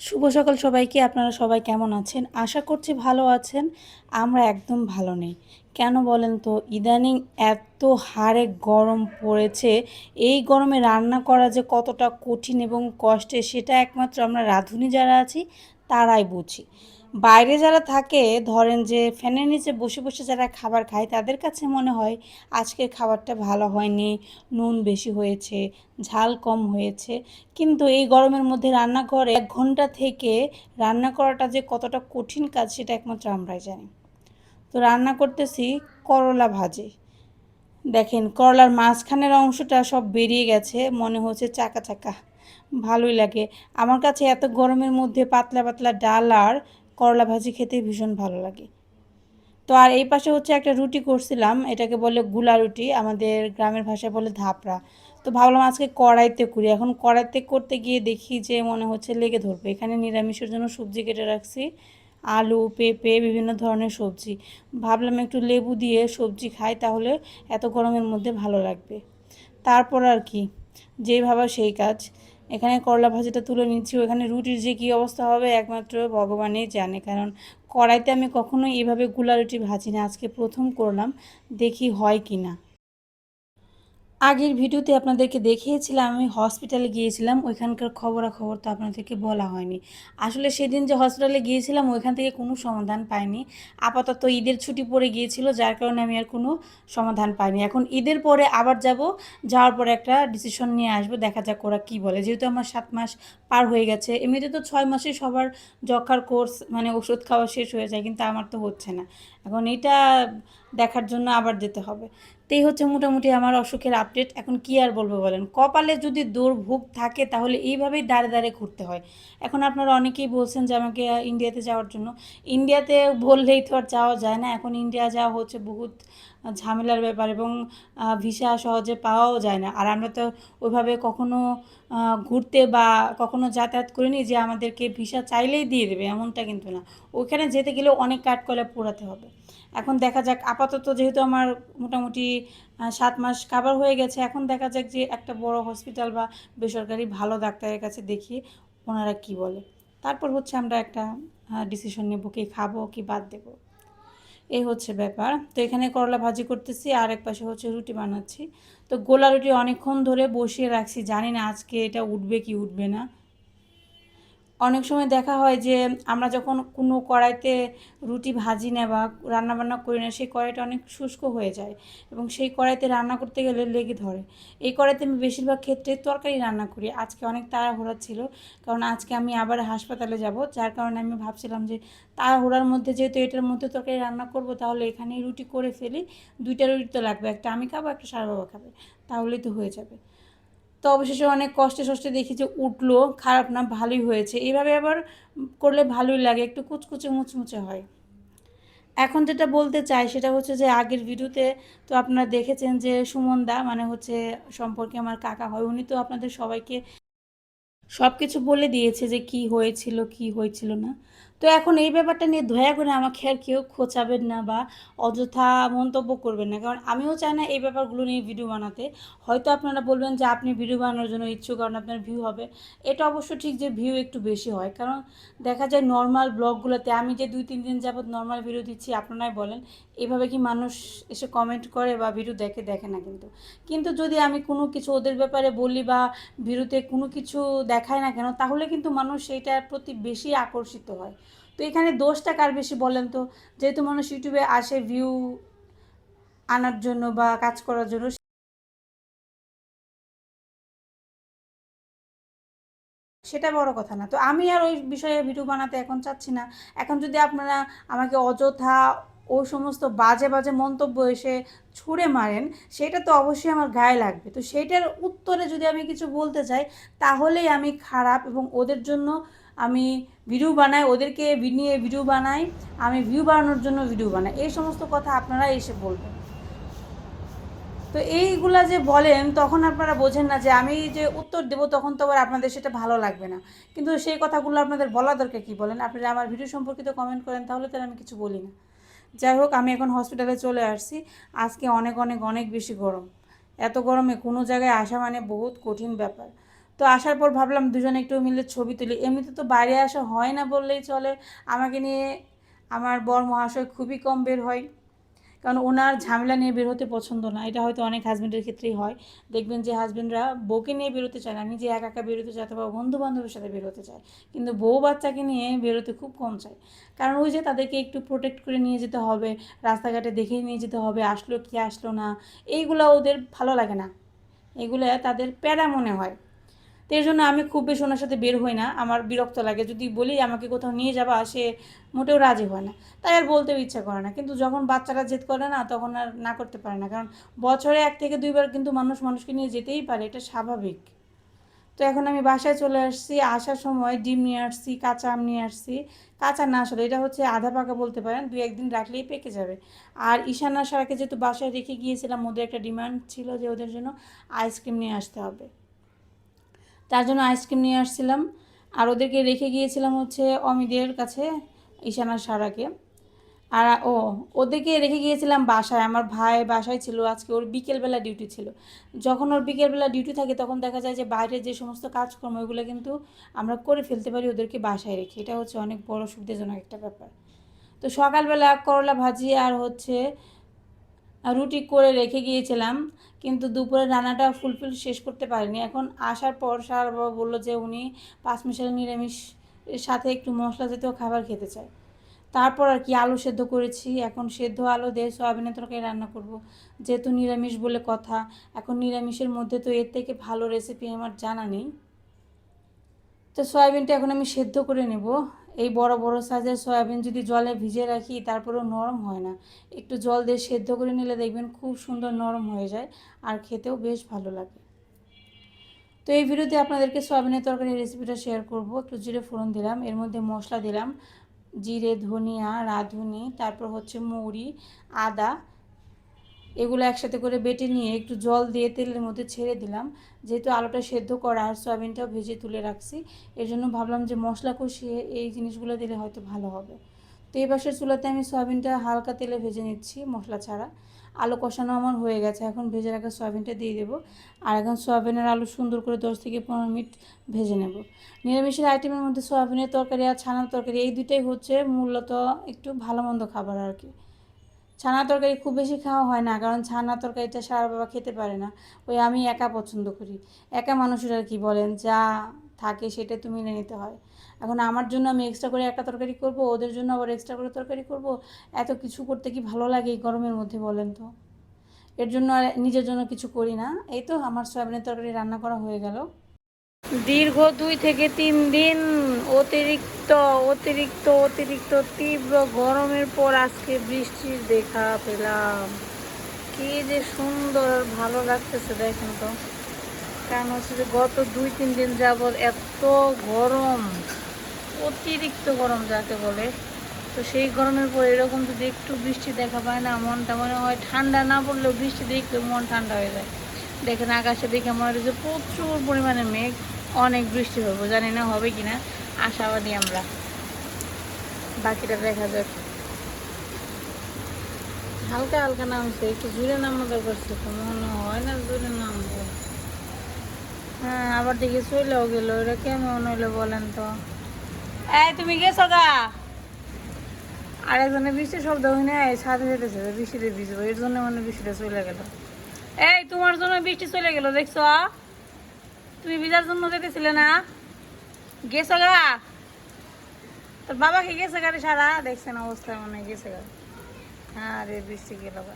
শুভ সকাল সবাইকে, আপনারা সবাই কেমন আছেন? আশা করছি ভালো আছেন, আমরা একদম ভালো নেই। কেন বলেন তো, ইদানিং এত হারে গরম পড়েছে, এই গরমে রান্না করা যে কতটা কঠিন এবং কষ্টে সেটা একমাত্র আমরা রাঁধুনি যারা আছি তারাই বুঝি। বাইরে যারা থাকে, ধরেন যে ফ্যানের নিচে বসে বসে যারা খাবার খায়, তাদের কাছে মনে হয় আজকের খাবারটা ভালো হয়নি, নুন বেশি হয়েছে, ঝাল কম হয়েছে। কিন্তু এই গরমের মধ্যে রান্নাঘরে এক ঘণ্টা থেকে রান্না করাটা যে কতটা কঠিন কাজ, সেটা একমাত্র আমরাই জানি। তো রান্না করতেছি করলা ভাজি। দেখেন, করলার মাঝখানের অংশটা সব বেরিয়ে গেছে, মনে হচ্ছে চাকা চাকা। ভালোই লাগে। আমার কাছে এত গরমের মধ্যে পাতলা পাতলা ডাল আর করলা ভাজি খেতে ভীষণ ভালো লাগে। তো আর এই পাশে হচ্ছে একটা রুটি করছিলাম, এটাকে বলে গুলা রুটি, আমাদের গ্রামের ভাষায় বলে ধাপড়া। তো ভাবলাম আজকে কড়াইতে করি। এখন কড়াইতে করতে গিয়ে দেখি যে মনে হচ্ছে লেগে ধরবে। এখানে নিরামিষের জন্য সবজি কেটে রাখছি। আলু, পেঁপে, বিভিন্ন ধরনের সবজি। ভাবলাম একটু লেবু দিয়ে সবজি খাই, তাহলে এত গরমের মধ্যে ভালো লাগবে। তারপর আর কি, যেই ভাবা সেই কাজ। এখানে করলা ভাজিটা তুলে নিচ্ছি। ওখানে রুটির যে কী অবস্থা হবে একমাত্র ভগবানই জানে। কারণ কড়াইতে আমি কখনোই এভাবে গুলা রুটি ভাজি না। আজকে প্রথম করলাম, দেখি হয় কি না আগের ভিডিওতে আপনাদেরকে দেখিয়েছিলাম, আমি হসপিটালে গিয়েছিলাম, ওইখানকার খবরাখবর তো আপনাদেরকে বলা হয়নি। আসলে সেদিন যে হসপিটালে গিয়েছিলাম, ওইখান থেকে কোনো সমাধান পাইনি। আপাতত ঈদের ছুটি পড়ে গিয়েছিল, যার কারণে আমি আর কোনো সমাধান পাইনি। এখন ঈদের পরে আবার যাব, যাওয়ার পরে একটা ডিসিশন নিয়ে আসব, দেখা যাক ওরা কী বলে। যেহেতু আমার সাত মাস পার হয়ে গেছে, এমনিতে তো ছয় মাসে সবার যক্ষার কোর্স মানে ওষুধ খাওয়া শেষ হয়ে যায়, কিন্তু আমার তো হচ্ছে না। এখন এটা দেখার জন্য আবার যেতে হবে। তো এই হচ্ছে মোটামুটি আমার অসুখের আপডেট এখন কি আর বলব বলেন? কপালে যদি দুর্ভোগ থাকে তাহলে এইভাবেই দাঁড়ে দাঁড়ে ঘুরতে হয়। এখন আপনারা অনেকেই বলছেন যে আমাকে ইন্ডিয়াতে যাওয়ার জন্য। ইন্ডিয়াতে বললেই তো আর যাওয়া যায় না। এখন ইন্ডিয়া যাওয়া হচ্ছে বহুত ঝামেলার ব্যাপার এবং ভিসা সহজে পাওয়াও যায় না। আর আমরা তো ওইভাবে কখনো ঘুরতে বা কখনো যাতায়াত করিনি যে আমাদেরকে ভিসা চাইলেই দিয়ে দেবে, এমনটা কিন্তু না। ওইখানে যেতে গেলেও অনেক কাঠকলা পোড়াতে হবে। এখন দেখা যাক, আপাতত যেহেতু আমার মোটামুটি সাত মাস কাবার হয়ে গেছে। এখন দেখা যাক যে একটা বড় হসপিটাল বা বেসরকারি ভালো ডাক্তারের কাছে দেখি ওনারা কি বলে। তারপর হচ্ছে আমরা একটা ডিসিশন নেব কি খাব, কি বাদ দেব। এই হচ্ছে ব্যাপার। তো এখানে করলা ভাজি করতেছি, আর এক পাশে হচ্ছে রুটি বানাচ্ছি। তো গোলা রুটি অনেকক্ষণ ধরে বসিয়ে রাখছি, জানি না আজকে এটা উঠবে কি উঠবে না। অনেক সময় দেখা হয় যে আমরা যখন কোনো কড়াইতে রুটি ভাজি না বা রান্নাবান্না করি না, সেই কড়াইটা অনেক শুষ্ক হয়ে যায় এবং সেই কড়াইতে রান্না করতে গেলে লেগে ধরে। এই কড়াইতে আমি বেশিরভাগ ক্ষেত্রে তরকারি রান্না করি। আজকে অনেক তাড়াহুড়া ছিল, কারণ আজকে আমি আবার হাসপাতালে যাব, যার কারণে আমি ভাবছিলাম যে তাড়াহুড়ার মধ্যে যেহেতু এটার মধ্যে তরকারি রান্না করব, তাহলে এখানেই রুটি করে ফেলি, দুইটা রুটি তো লাগবে, একটা আমি খাব, একটা সার বাবা খাবে, তাহলেই তো হয়ে যাবে। তো অবশেষে অনেক কষ্টে সষ্টে দেখি যে উঠল, খারাপ না, ভালোই হয়েছে। এইভাবে আবার করলে ভালোই লাগে, একটু কুচকুচে, মুচমুচে হয়। এখন যেটা বলতে চাই সেটা হচ্ছে যে আগের ভিডিওতে তো আপনারা দেখেছেন যে সুমন দা মানে হচ্ছে সম্পর্কে আমার কাকা হয়, উনি তো আপনাদের সবাইকে সব কিছু বলে দিয়েছে যে কি হয়েছিল কি হয়েছিল না। তো এখন এই ব্যাপারটা নিয়ে দয়া করে আমাকে আর কেউ খোঁচাবেন না বা অযথা মন্তব্য করবেন না। কারণ আমিও চাই না এই ব্যাপারগুলো নিয়ে ভিডিও বানাতে। হয়তো আপনারা বলবেন যে, আপনি ভিডিও বানানোর জন্য ইচ্ছুক, কারণ আপনার ভিউ হবে। এটা অবশ্য ঠিক যে ভিউ একটু বেশি হয়। কারণ দেখা যায় নর্মাল ব্লগগুলোতে আমি যে দুই, তিন দিন যাবৎ নর্মাল ভিডিও দিচ্ছি, আপনারাই বলেন, এভাবে কি মানুষ এসে কমেন্ট করে বা ভিডিও দেখে দেখে না কিন্তু। কিন্তু যদি আমি কোনো কিছু ওদের ব্যাপারে বলি বা ভিডিওতে কোনো কিছু দেখায় না কেন, তাহলে কিন্তু মানুষ সেইটার প্রতি বেশি আকর্ষিত হয়। তো এখানে দোষটা কার বেশি বলেন তো? যেহেতু মানুষ ইউটিউবে আসে ভিউ আনার জন্য বা কাজ করার জন্য, সেটা বড় কথা না। তো আমি আর ওই বিষয়ে ভিডিও বানাতে এখন চাচ্ছি না। এখন যদি আপনারা আমাকে অযথা ওই সমস্ত বাজে বাজে মন্তব্য এসে ছুঁড়ে মারেন, সেটা তো অবশ্যই আমার গায়ে লাগবে। তো সেইটার উত্তরে যদি আমি কিছু বলতে চাই, তাহলেই আমি খারাপ এবং ওদের জন্য আমি ভিডিও বানাই, ওদেরকে নিয়ে ভিডিও বানাই, আমি ভিউ বানানোর জন্য ভিডিও বানাই। এই সমস্ত কথা আপনারা এসে বলবেন। তো এইগুলা যে বলেন, তখন আপনারা বোঝেন না যে আমি যে উত্তর দেবো, তখন তো আবার আপনাদের সেটা ভালো লাগবে না। কিন্তু সেই কথাগুলো আপনাদের বলা দরকার কি বলেন? আপনারা আমার ভিডিও সম্পর্কিত কমেন্ট করেন, তাহলে তার আমি কিছু বলি না। যাই হোক, আমি এখন হসপিটালে চলে আসছি। আজকে অনেক অনেক অনেক বেশি গরম। এত গরমে কোনো জায়গায় আসা মানে বহুত কঠিন ব্যাপার। তো আসার পর ভাবলাম দুজনে একটু মিলে ছবি তুলি। এমনিতে তো বাইরে আসা হয় না বললেই চলে। আমাকে নিয়ে আমার বর মহাশয় খুবই কম বের হয়। কারণ ওনার ঝামেলা নিয়ে বের হতে পছন্দ না। এটা হয়তো অনেক হাজব্যান্ডের ক্ষেত্রেই হয়। দেখবেন যে হাজব্যান্ডরা বউকে নিয়ে বেরোতে চায় না। নিজে একা একা বেরোতে চায় অথবা বন্ধু বান্ধবের সাথে বেরোতে চায়। কিন্তু বউ বাচ্চাকে নিয়ে বেরোতে খুব কম চায়। কারণ ওই যে তাদেরকে একটু প্রোটেক্ট করে নিয়ে যেতে হবে, রাস্তাঘাটে দেখে নিয়ে যেতে হবে, আসলো কি আসলো না, এইগুলো ওদের ভালো লাগে না। এগুলো তাদের প্যারা মনে হয়। তো এই জন্য আমি খুব বেশি ওনার সাথে বের হই না। আমার বিরক্ত লাগে। যদি বলি, আমাকে কোথাও নিয়ে যাবা? সে মোটেও রাজি হয় না। তাই আর বলতেও ইচ্ছা করে না। কিন্তু যখন বাচ্চারা জেদ করে না, তখন আর না করতে পারে না। কারণ বছরে এক থেকে দুইবার কিন্তু মানুষ মানুষকে নিয়ে যেতেই পারে। এটা স্বাভাবিক। তো এখন আমি বাসায় চলে আসছি। আসার সময় ডিম নিয়ে আসছি, কাঁচা আম নিয়ে আসছি। কাঁচা না আসলে, এটা হচ্ছে আধা পাকা বলতে পারেন। দুই একদিন রাখলেই পেকে যাবে। আর ঈশানা সারাকে যেহেতু বাসায় রেখে গিয়েছিলাম, ওদের একটা ডিমান্ড ছিল যে ওদের জন্য আইসক্রিম নিয়ে আসতে হবে। তার জন্য আইসক্রিম নিয়ে আসছিলাম। আর ওদেরকে রেখে গিয়েছিলাম হচ্ছে অমিদের কাছে, ঈশানা সারাকে। আর ও, ওদেরকে রেখে গিয়েছিলাম বাসায়। আমার ভাই বাসায় ছিল, আজকে ওর বিকেলবেলা ডিউটি ছিল। যখন ওর বিকেলবেলা ডিউটি থাকে, তখন দেখা যায় যে বাইরের যে সমস্ত কাজকর্ম, ওইগুলো কিন্তু আমরা করে ফেলতে পারি ওদেরকে বাসায় রেখে। এটা হচ্ছে অনেক বড় সুবিধাজনক একটা ব্যাপার। তো সকালবেলা করলা ভাজি আর হচ্ছে রুটি করে রেখে গিয়েছিলাম, কিন্তু দুপুরে রান্নাটা ফুলফিল শেষ করতে পারিনি। এখন আসার পর সার বাবা বলল যে উনি পাঁচ মিশালি নিরামিষ সাথে একটু মশলা জাতীয় খাবার খেতে চায়। তারপর আর কি আলু সেদ্ধ করেছি। এখন সেদ্ধ আলু দিয়ে সয়াবিনের তরকারি রান্না করব। যেহেতু নিরামিষ বলে কথা, এখন নিরামিষের মধ্যে তো এর থেকে ভালো রেসিপি আমার জানা নেই। তো সয়াবিনটা এখন আমি সেদ্ধ করে নেব। এই বড় বড় সাইজের সয়াবিন যদি জলে ভিজে রাখি, তারপরেও নরম হয় না। একটু জল দিয়ে সেদ্ধ করে নিলে দেখবেন খুব সুন্দর নরম হয়ে যায় আর খেতেও বেশ ভালো লাগে। তো এই ভিডিওতে আপনাদেরকে সয়াবিনের তরকারি রেসিপিটা শেয়ার করব। একটু জিরে ফোড়ন দিলাম, এর মধ্যে মশলা দিলাম। জিরে, ধনিয়া, রাঁধুনি, তারপর হচ্ছে মৌরি, আদা এগুলো একসাথে করে বেটে নিয়ে একটু জল দিয়ে তেলের মধ্যে ছেড়ে দিলাম। যেহেতু আলুটা সেদ্ধ করা আর সয়াবিনটাও ভেজে তুলে রাখছি এর জন্য ভাবলাম যে মশলা কষিয়ে এই জিনিসগুলো দিলে হয়তো ভালো হবে। তো এই পাশের চুলাতে আমি সয়াবিনটা হালকা তেলে ভেজে নিচ্ছি মশলা ছাড়া। আলু কষানো আমার হয়ে গেছে, এখন ভেজে রাখা সয়াবিনটা দিয়ে দেবো। আর এখন সয়াবিনের আলু সুন্দর করে দশ থেকে পনেরো মিনিট ভেজে নেব। নিরামিষের আইটেমের মধ্যে সয়াবিনের তরকারি আর ছানার তরকারি, এই দুইটাই হচ্ছে মূলত একটু ভালো মন্দ খাবার আর কি। ছানা তরকারি খুব বেশি খাওয়া হয় না, কারণ ছানা তরকারিটা সারা বাবা খেতে পারে না। ওই আমি একা পছন্দ করি। একা মানুষের আর কি বলেন, যা থাকে সেটা তুমি মেনে নিতে হয়। এখন আমার জন্য আমি এক্সট্রা করে একটা তরকারি করব, ওদের জন্য আবার এক্সট্রা করে তরকারি করব, এত কিছু করতে কি ভালো লাগে এই গরমের মধ্যে বলেন তো? এর জন্য আর নিজের জন্য কিছু করি না। এই তো আমার সয়াবিনের তরকারি রান্না করা হয়ে গেল। দীর্ঘ দুই থেকে তিন দিন অতিরিক্ত অতিরিক্ত অতিরিক্ত তীব্র গরমের পর আজকে বৃষ্টির দেখা পেলাম। কি যে সুন্দর আর ভালো লাগতেছে দেখেন তো। কারণ হচ্ছে যে গত দুই, তিন দিন যাবৎ এত গরম, অতিরিক্ত গরম যাকে বলে। তো সেই গরমের পর এরকম যদি একটু বৃষ্টি দেখা পায় না, মনটা মনে হয় ঠান্ডা না পড়লেও বৃষ্টি দেখলে মন ঠান্ডা হয়ে যায়। দেখেন আকাশে দেখে মনে যে প্রচুর পরিমাণে মেঘ, অনেক বৃষ্টি হবে জানি না হবে কিনা, আশাবাদী আমরা। বাকিটা দেখা যাক। হালকা হালকা নামছে, একটু জুড়ে নামা দরকার ছিল মনে হয় না জুড়ে নামবো। হ্যাঁ আবার দেখি চলেও গেল এটা কেমন হইল বলেন তো। এই, তুমি গেছো গা? আরেকজনে বৃষ্টির শব্দ হয় না সাথে যেতেছে বৃষ্টিতে ভিজবো, এর জন্য মানে বৃষ্টিটা চলে গেল। এই, তোমার জন্য বৃষ্টি চলে গেল, দেখছ? তুমি বিজার জন্য যেতেছিলে না? গেছো গা? তোর বাবাকে গেছে গাড়ি সারা? দেখছেন অবস্থায় মনে হয় গেছে গা। হ্যাঁ রে বৃষ্টি গেল গা।